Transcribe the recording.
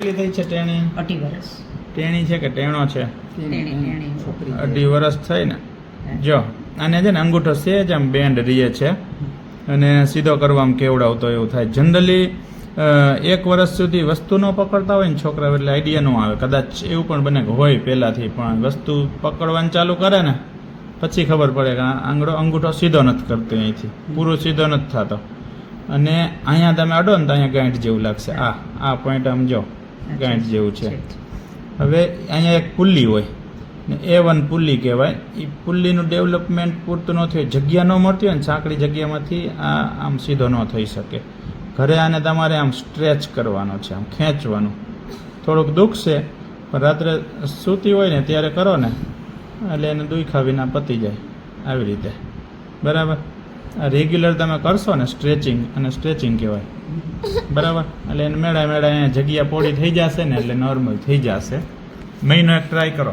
કેટલી થઈ છે ટેણી અઢી વર્ષ ટેણી છે કે ટેણો છે? અઢી વર્ષ થઈ ને? જો આને છે ને અંગૂઠો સેજ આમ બેન્ડ રીએ છે. અને સીધો કરવામાં કેવડાવતો એવું થાય. જનરલી એક વર્ષ સુધી વસ્તુ ન પકડતા હોય ને છોકરા એટલે આઈડિયા ન આવે. કદાચ એવું પણ બને કે હોય પહેલાંથી પણ વસ્તુ પકડવાનું ચાલુ કરે ને પછી ખબર પડે કે આ આંગળો અંગૂઠો સીધો નથી કરતો અહીંથી. પૂરો સીધો નથી થતો. અને અહીંયા તમે અડો ને તો અહીંયા ગાંઠ જેવું લાગશે. આ આ પોઈન્ટ આમ જો. ગાંઠ જેવું છે. હવે અહીંયા એક પુલ્લી હોય. ને એ વન પુલ્લી કહેવાય. એ પુલ્લીનું ડેવલપમેન્ટ પૂરતું ન થયું. જગ્યા ન મળતી હોય ને સાંકડી જગ્યામાંથી આ આમ સીધો ન થઈ શકે. ઘરે આને તમારે આમ સ્ટ્રેચ કરવાનો છે આમ ખેંચવાનું. થોડુંક દુખશે પણ રાત્રે સૂતી હોય ને ત્યારે કરો ને એટલે એને દુખ્યા વિના પતી જાય આવી રીતે. બરાબર? આ રેગ્યુલર તમે કરશો ને સ્ટ્રેચિંગ અને સ્ટ્રેચિંગ કહેવાય. બરાબર? એટલે એને મેળા મેળા જગ્યા પોળી થઈ જશે ને એટલે નોર્મલ થઈ જશે. મહિનો એક ટ્રાય કરો.